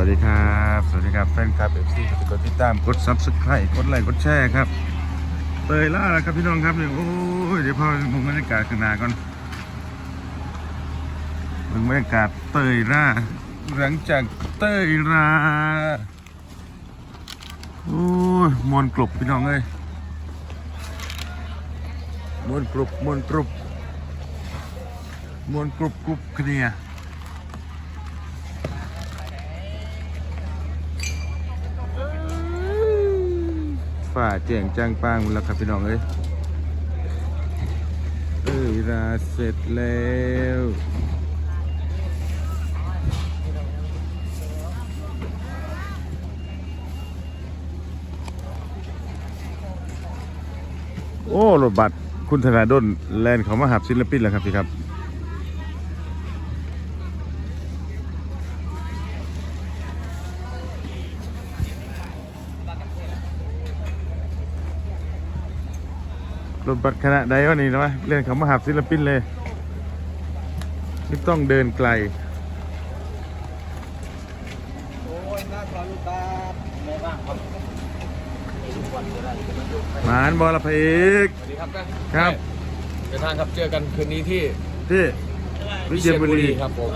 วัสดีครับ สวัสดีครับแฟนคลับเอฟซีกดติดตามกดซับสไครต์กดไลค์กดแชร์ครับเตยล่าแล้วครับพี่น้องครับเนี่ยโอ้ยเดี๋ยวพอผมบรรยากาศข้างหน้าก่อนเบิ่งบรรยากาศเตยล่าหลังจากเตยล่าโอ้ยมวนกลบพี่น้องเอ้ยมวนกรุบมวนกรุบมวนกรุบกรุบคะเนี่ ฝ่าแจ่งจ้างปางมดแล้วครับพี่น้องเอ้ยเอ้ยเวลาเสร็จแล้วโอ้รถบัตรคุณธนาดลแลนเขามาหับศิลปินแล้วครับพี่ครับ รถบัตรคณะใดวะนี่นะวะเรื่องเขามาหับศิลปินเลยไม่ต้องเดินไกลโอ้ยน่าขอลูกตาไม่บ้างครับหมานบอลพระเอกสวัสดีครับนะครับเดินทางครับเจอกันคืนนี้ที่ที่วิเชียรบุรีครับผม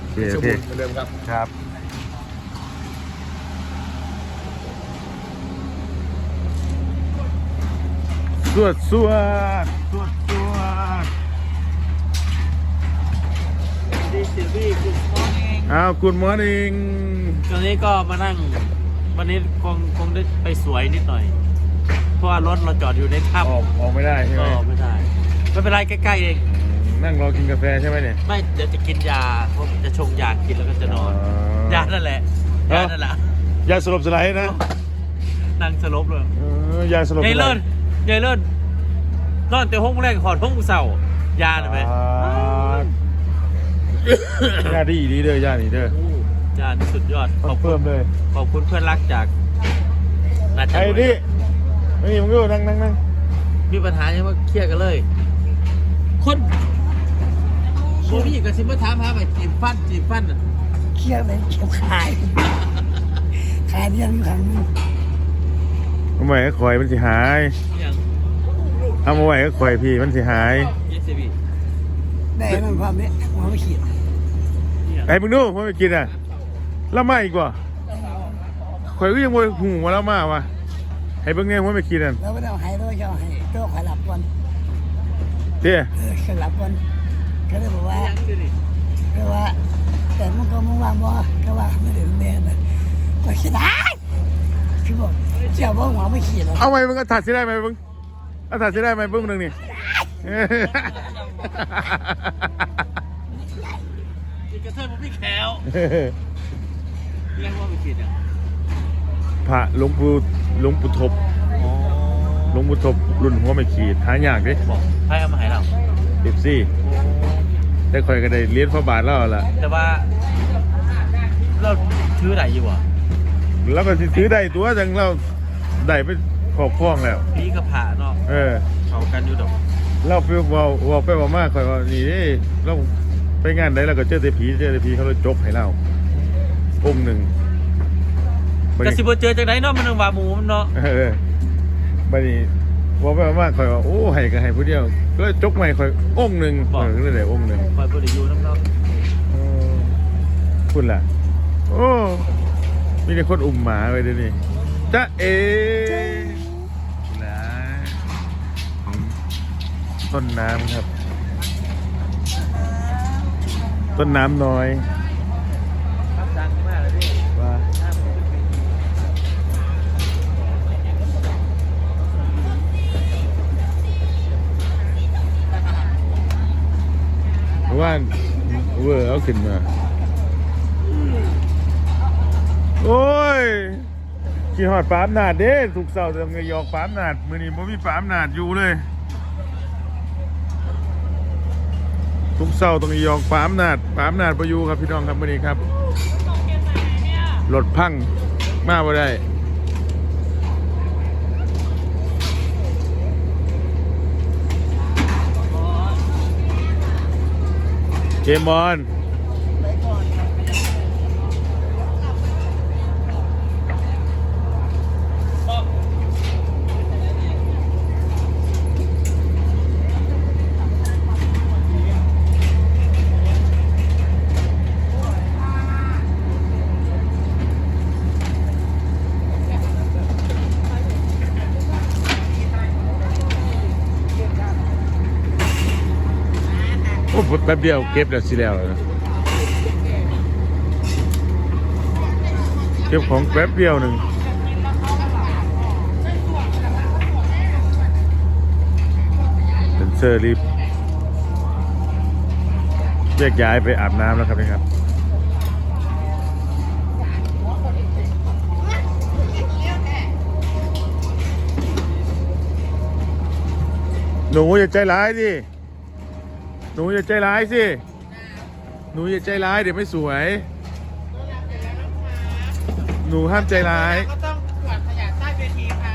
โอเคชโอลเคบุรีเหมือนเดิมครับครับ สวดสวดสวดสวดดีสิพี่คุณมอนิ่งอ้าว good morning ตอนนี้ก็มานั่ง วันนี้คงคงได้ไปสวยนิดหน่อย เพราะว่ารถเราจอดอยู่ในถ้ออกออกไม่ได้ใช่ำไหมก็ไม่ได้ไม่เป็นไรใกล้ๆเอง นั่งรอกินกาแฟใช่ไหมเนี่ย ไม่เดี๋ยวจะกินยาเพราะจะชงยากินแล้วก็จะนอนยานั่นแหละเอ้า ยานั่นแหละยาสลบสลายนะนั่งสลบเลยเออยาสลบสยายลาเลิยศ ยายเลิศนอนแต่ห้องแรกขอดห้องเสายาหน่อยไหมอ่ายาดีดีเด้อยาดีเด้ออู้ยานี่สุดยอดคขออนบคุเฟิร์ณมเลยขอบคุณเพื่อนรักจากนาจาไอ้รย์นี่นี่มึงก็นั่งนั่งนั่งมีปัญหาใช่ไหมเครียดกันเลย คนโมพี่กับซิมเมอร์ถามหาไปจีบฟันจีบฟันน่ะเครียดเลยเก็บขายขายเรื่องขังทำไมก็คอยมันสิหายอย่าง เอามาไว้ก็คอยพี่มันสิหายเยสบีได้นั่นความนี้หัวไม่ขีดไอ้มึงดูผมไปกินอะแล้วมาอีกว่าคอยก็ยังโวยหูมาแล้วมาวะให้เบิ่งเนี่ยผมไปกินอะแล้วไม่ได้เอาให้ด้วยจะเอาให้ตัวขอยหลับก่อนเตี้ยเออขอยหลับก่อนก็เลยบอกว่ายังดูดิก็ว่า แต่มึงก็มึงว่าบ่ก็ว่าไม่ได้แม่นะก็คิดได้คือบอกเจ้าบ่หัวไม่ขีดหรอกเอาไหมมึงก็ถัดสิได้ไหมมึงเอาถัดสิได้ไหมเบิ่งหนึ่งนี่อีกกระเทยผมพี่แขวเรียกว่าไปกินอะพระหลวงปู่หลวงปู่ทบอ๋อหลวงปู่ทบรุ่นหัวไม่ขีดหายากเดิบอกให้เอามาให้เราเด็บซี่แต่คอยก็ได้เลี้ยนพระบาทแล้วล่ะแต่ว่า เราชื่อไหนอยู่อะแล้วก็สิซื้อได้ตัวจังเราได้ไป ขอบคล้องแล้วพี่กับผ่าเนาะเออ เขากันอยู่ดอกเราฟิวเวาเวาไปเวามากคอยว่านี่เด้เราไปงานใดเราก็เจอแต่ผีเจอแต่ผีเขาเลยจบให้เราองค์หนึ่งบัดกระนี้สิบเจอจากไหนเนาะมันนึงว่าหมูมันเนาะเออบัดนี้เวาไปเวามากคอยว่าโอ้ให้ก็ให้ผู้เดียวก็เลยจกใหม่คอยองค์หนึ่งเออก็เลยได้องค์หนึ่งปล่อยบริยูน้ำเนาะเออคุณล่ะ โอ้ มีแต่คนอุ้มหมาไว้เดี๋ยวนี้จ้าเอนะ ต้นน้ำครับ ต้นน้ำน้อยครับดังมากเลยพี่ว่าห้าโมงขึ้นไปเพราะว่าเวอร์เอาขึ้นมา โอ้ยขี่หอดปามนาดเด้ถูกเสาร์ต้องยอกปามนาดมือนี้บ่มีปามนาดอยู่เลย ทุกเสาร์ต้องยองปามนาดปามนาดประยูครับพี่น้องครับวันนี้ครับรถพังมาบ่ได้เจมอน แป๊บเดียวเก็บแล้วสิแล้วนะเก็บของแป๊บเดียวหนึ่งเป็นเซอร์รีบแยกย้ายไปอาบน้ำแล้วครับนี่ครับหนูอย่าใจร้ายดิ หนูอย่าใจร้ายสิ หนูอย่าใจร้ายเดี๋ยวไม่สวย หนูห้ามใจร้าย ก็ต้องกวาดขยะใต้เวทีค่ะ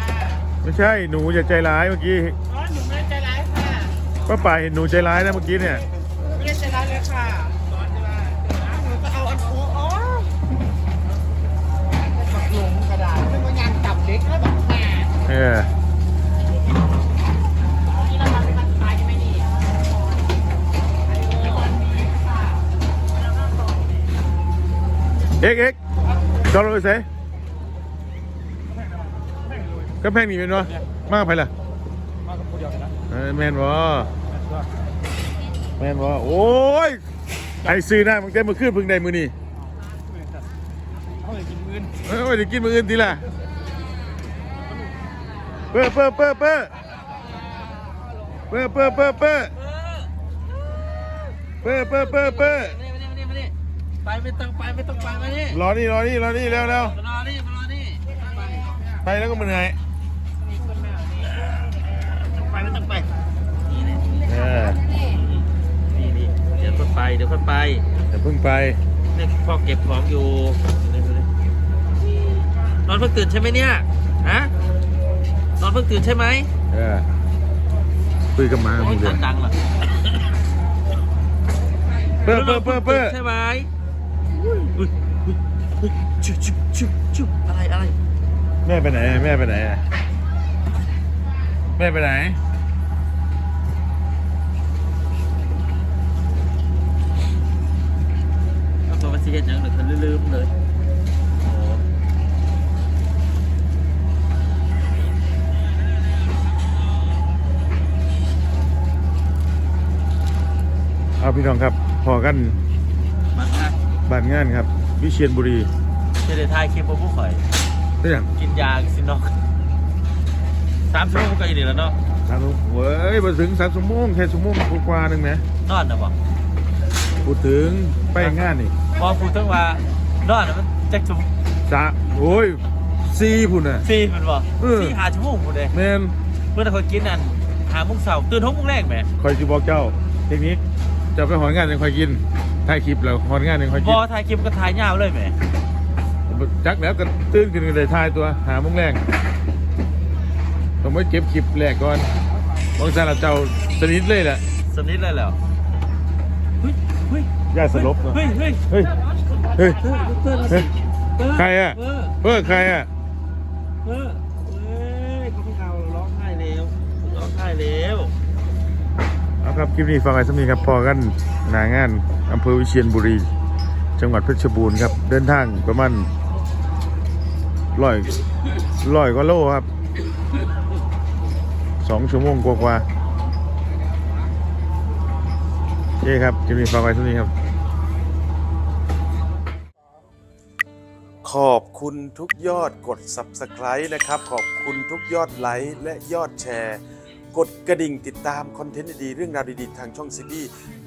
ไม่ใช่หนูอย่าใจร้ายเมื่อกี้อ๋อหนูไม่ได้ใจร้ายค่ะป้าป่าเห็นหนูใจร้ายนะเมื่อกี้เนี่ย ไม่ได้ใจร้ายเลยค่ะสอนจะว่าหนูจะเอาอันโอ้อ๋อปักลงกระดาษเป็นว่ายางจับเล็กแล้วแบบแหมเออ นี่เราทำเป็นมันตายกันไหมนี่ เอ็กเอ็กจอดรถไปเสก็แพงนีเป็นวะมากไปล่ะมากกับผู้เดียวนะแมนวะแมนวะโอ้ยไอซื้อหน้ามึงเต็มมือขึ้นพึ่งใดมือนี่เขาเลยกินมื้นเออไม่ได้กินมืออื่นทีละเปิ้ลเปิ้ลเปิ้ลเปิ้ลเปิ้ลเปิ้ลเปิ้ลเปิ้ลเปิ้ลเปิ้ลเปิ้ล ไปไม่ต้องไปไม่ต้องไปมานี่รอนี่รอนี่รอนี่เร็วเร็วมารอนี่มารอนี่ไปไปแล้วก็มึงเหนื่อยไปไม่ต้องไปนี่นี่เออนี่นี่เดี๋ยวค่อยไปเดี๋ยวค่อยไปอย่าเพิ่งไปเนี่ยพ่อเก็บของอยู่นี่ดูดินอนเพิ่งตื่นใช่ไหมเนี่ยฮะนอนเพิ่งตื่นใช่ไหมเออคุยกับหมาโอ้มึยงเดือดังเหรอเปิ้ลเปิ้ลเปิ้ลเปิ้ลใช่ไหม อุ้ยอุ้ยอุ้ยอุ้ยชุบชุบชุบชุบอะไรอะไรแม่ไปไหนแม่ไปไหนอะแม่ไปไหนเอาตัวมาซีเห็นยังหรือคนลืมๆเลยโอ้เอาพี่น้องครับพอกันมันง่าย บ้านงานครับ วิเชียรบุรีเจเดทายคลิปมาผู้ข่อยได้ยังกินยาซินอกสามชั่วโมงก็อีกแล้วเนาะสามชั่วโมงเว้ยมาถึงสามชั่วโมงแค่ชั่วโมงกว่าๆหนึงนะนอนนะบ่พูดถึงไปงานนี่พอพูดถึงว่านอนนะมันจักจุ่มสะโอ้ยซีพุ่นน่ะสี่มันบ่เออสี่หาชั่วโมงหมดเลยแมนเมื่อตะคนกินนั่นหาโมุ้งเสาตื่นหกโมงแรกแหมคอยสิบอกเจ้าเทคนิคจะไปหอนงานยังคอยกิน ถ่ายคลิปแล้วหอนงานยังคอยบกิอนถ่ายคลิปก็ถ่ายยาวเลยแหมจักแล้วก็ตื่นขึ้นกันเลยถ่ายตัวหาโมงแรงต้องไปเก็บคลิปแรกก่อนบางสารเจ้าสนิทเลยแหละสนิทเลยแล้วเฮ้ยเฮ้ยย่าสลบเนอะเฮ้ยเฮ้ยเฮ้ยเฮ้ยเฮ้ย เฮ้ยเฮ้ย ใครอะ เออเพื่อใครอะเออเฮ้ยเขาไม่เอาร้องไห้แล้วร้องไห้แล้ว เอาครับคลิปนี้ฟังไอ้สมีครับพอกันห นางานอำเภอวิเชียรบุรี จังหวัดเพชรบูรณ์ครับ เดินทางประมาณร้อยร้อยกว่าโลครับสองชั่วโมงกว่าๆโอเคครับคลิปนี้ฟังไว้เท่านี้ครับ ขอบคุณทุกยอดกด Subscribe นะครับ ขอบคุณทุกยอดไลค์และยอดแชร์ กดกระดิ่งติดตามคอนเทนต์ดีๆเรื่องราวดีๆ ทางช่องซีบี